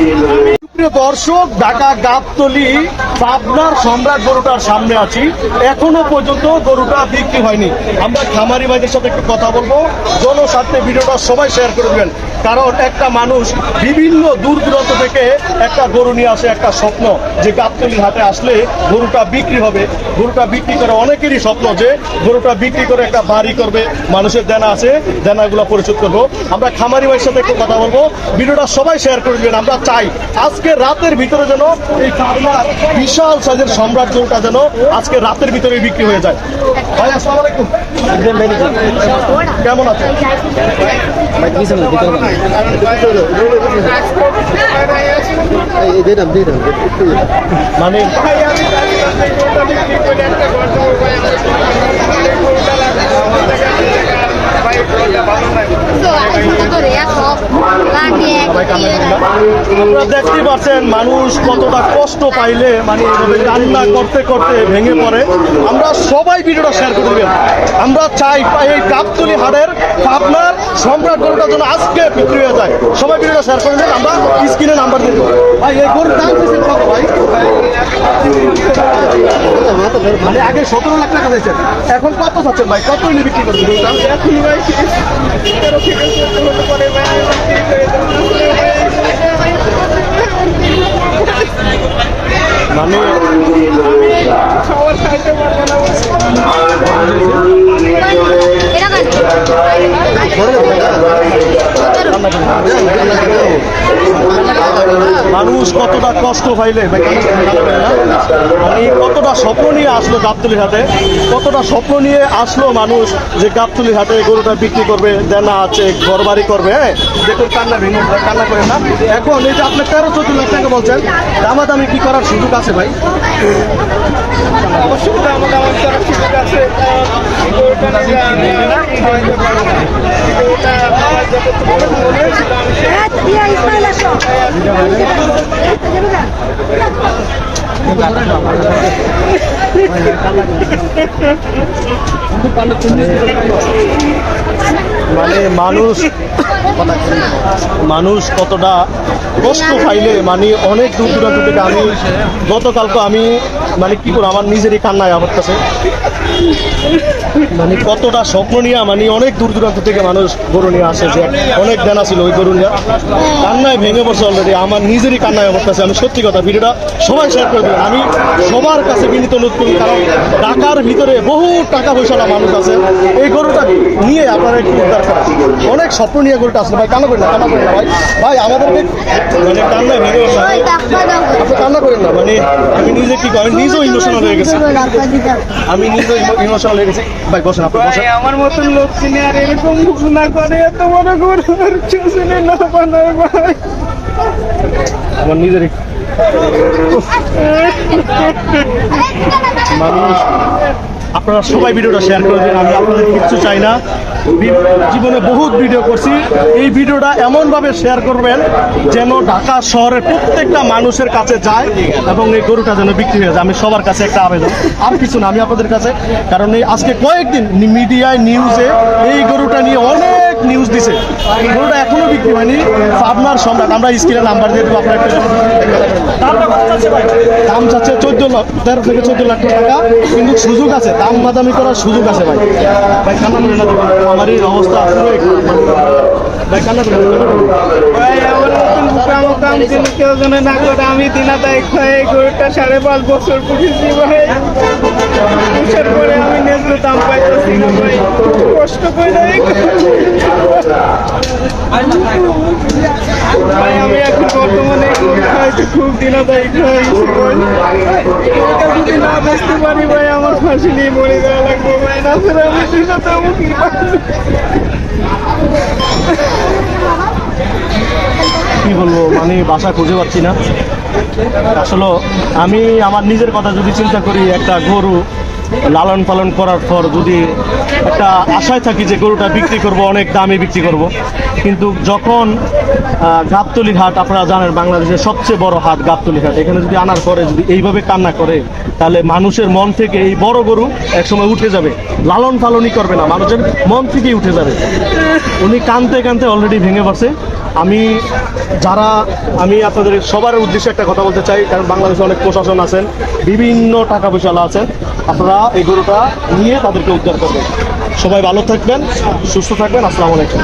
You. দর্শক, ঢাকা গাবতলি, পাবনার সম্রাট গরুটার সামনে আছি। এখনও পর্যন্ত গরুটা বিক্রি হয়নি। আমরা খামারি ভাইদের সাথে একটু কথা বলব। জনস্বার্থে ভিডিওটা সবাই শেয়ার করে দেবেন। কারণ একটা মানুষ বিভিন্ন দূর দূরান্ত থেকে একটা গরু নিয়ে আসে, একটা স্বপ্ন যে গাবতলির হাটে আসলে গরুটা বিক্রি হবে। গরুটা বিক্রি করে অনেকেরই স্বপ্ন যে গরুটা বিক্রি করে একটা বাড়ি করবে। মানুষের দেনা আছে, দেনাগুলো পরিশোধ করব। আমরা খামারি ভাইয়ের সাথে একটু কথা বলব। ভিডিওটা সবাই শেয়ার করে দেবেন। আমরা চাই আজকে রাতের ভিতরে যেন এই পাবনার বিশাল সাইজের সম্রাট গরুটা যেন আজকে রাতের ভিতরে বিক্রি হয়ে যায়। ভাই, আসসালামু কেমন আছেন মানে দেখতেই পাচ্ছেন, মানুষ কতটা কষ্ট পাইলে মানে কান্না করতে করতে ভেঙে পড়ে। আমরা সবাই ভিডিওটা শেয়ার করে দেবেন। আমরা চাই এই কাপতলি হাটের আপনার সম্রাট গরুটা যেন আজকে বিক্রি হয়ে যায়। সবাই ভিডিওটা শেয়ার করে দেন, আমরা স্ক্রিনে নাম্বার দিয়ে দেবো। ভাই, এই গরুর দাম দিয়েছেন কত ভাই মানে আগে সতেরো লাখ টাকা দিয়েছেন এখন কত চাচ্ছেন ভাই? কত হলে বিক্রি করবেন? এখন ভাই তেরো থেকে চোদ্দ হতে পারে ভাই মানে সবার মানুষ কতটা কষ্ট পাইলে মানে কতটা স্বপ্ন নিয়ে আসলো গাবতলির হাতে কতটা স্বপ্ন নিয়ে আসলো মানুষ যে গাবতলির হাতে গরুটা বিক্রি করবে দেনা আছে ঘর বাড়ি করবে হ্যাঁ দেখুন কান্না ভেঙে কান্না করে না এখন এই যে আপনি তেরো চোদ্দ লাখ টাকা বলছেন দামাদামি কি করার সুযোগ আছে ভাই করার সুযোগ আছে মানে মানুষ মানুষ কতটা কষ্ট পাইলে মানে অনেক দূর দূরান্ত থেকে আমি গতকালকে আমি মানে কি করব আমার নিজেরই কান্নায় আমার কাছে। মানে কতটা স্বপ্ন নিয়ে মানে অনেক দূর দূরান্ত থেকে মানুষ গরু নিয়ে আসে যে অনেক দেনা ছিল ওই গরু নিয়ে। কান্নায় ভেঙে পড়ছে অলরেডি আমার নিজেরই কান্নায় আমার কাছে। আমি সত্যি কথা ভিডিওটা সবাই শেয়ার করে দেবেন। আমি সবার কাছে বিনীত অনুরোধ করি কারণ ঢাকার ভিতরে বহু টাকা পয়সালা মানুষ আছে। এই গরুটা নিয়ে আপনারা একটু উদ্ধার করেন। অনেক স্বপ্ন নিয়ে গরুটা আসলে। ভাই কান্না করেন না কান্না করেন না ভাই। ভাই আমাদেরকে মানে কান্নায় ভেঙে বসে আপনি কান্না করেন না মানে আমি নিজে কি করি, আমি নিজেও ইমোশনাল হয়ে গেছি। আমি নিজেও ইমোশনাল হয়ে গেছি। ভাই বসেন আপনি বসেন। আমার মতন লোক কিনে আর এরকম ঘোষণা করে এত বড় গরু আর চুষিনে না বানায় ভাই। আমার নিজের মানুষ। আপনারা সবাই ভিডিওটা শেয়ার করে দিন, আমি আপনাদের কিচ্ছু চাই না। জীবনে বহুত ভিডিও করছি। এই ভিডিওটা এমনভাবে শেয়ার করবেন যেন ঢাকা শহরের প্রত্যেকটা মানুষের কাছে যায় এবং এই গরুটা যেন বিক্রি হয়ে যায়। আমি সবার কাছে একটা আবেদন। আর কিছু না, আমি আপনাদের কাছে, কারণ এই আজকে কয়েকদিন মিডিয়ায় নিউজে এই গরুটা নিয়ে অনেক নিউজ দিছে। গরুটা এখনও বিক্রি হয়নি। আপনার সম্রাট আমরা স্ক্রিনে নাম্বার দিয়ে দেবো আপনার একটা? দাম চাচ্ছে চোদ্দ লাখ তেরো থেকে চোদ্দ লাখ টাকা। কিন্তু সুযোগ আছে দাম বাদামি করার সুযোগ আছে ভাই। ভাই কান্না করে না আমার এই অবস্থা ভাই কান্না করে আমি দিনা তাই খাই। গরুটা সাড়ে পাঁচ বছর পুষেছি ভাই। পুষার পরে আমি ন্যায্য দাম পাইতেছি না ভাই। কষ্ট করে এই আমি এখন বর্তমানে খুব না বেচতে পারি ভাই আমার ফাঁসি নিয়ে মরে যাওয়া লাগবে ভাই না আমি কি বলব মানে বাসা খুঁজে পাচ্ছি না। আসলে আমি আমার নিজের কথা যদি চিন্তা করি, একটা গরু লালন পালন করার পর যদি একটা আশায় থাকি যে গরুটা বিক্রি করব, অনেক দামে বিক্রি করব, কিন্তু যখন গাবতলি হাট, আপনারা জানেন বাংলাদেশের সবচেয়ে বড় হাট গাবতলি হাট, এখানে যদি আনার পরে যদি এইভাবে কান্না করে, তাহলে মানুষের মন থেকে এই বড় গরু একসময় উঠে যাবে। লালন পালনই করবে না, মানুষের মন থেকেই উঠে যাবে। উনি কানতে কানতে অলরেডি ভেঙে পড়ছে। আমি যারা, আমি আপনাদের সবার উদ্দেশ্যে একটা কথা বলতে চাই, কারণ বাংলাদেশে অনেক প্রশাসন আছেন, বিভিন্ন টাকা পয়সা আছেন, আপনারা এই গরুটা নিয়ে তাদেরকে উদ্ধার করবেন। সবাই ভালো থাকবেন, সুস্থ থাকবেন, আসসালামু আলাইকুম।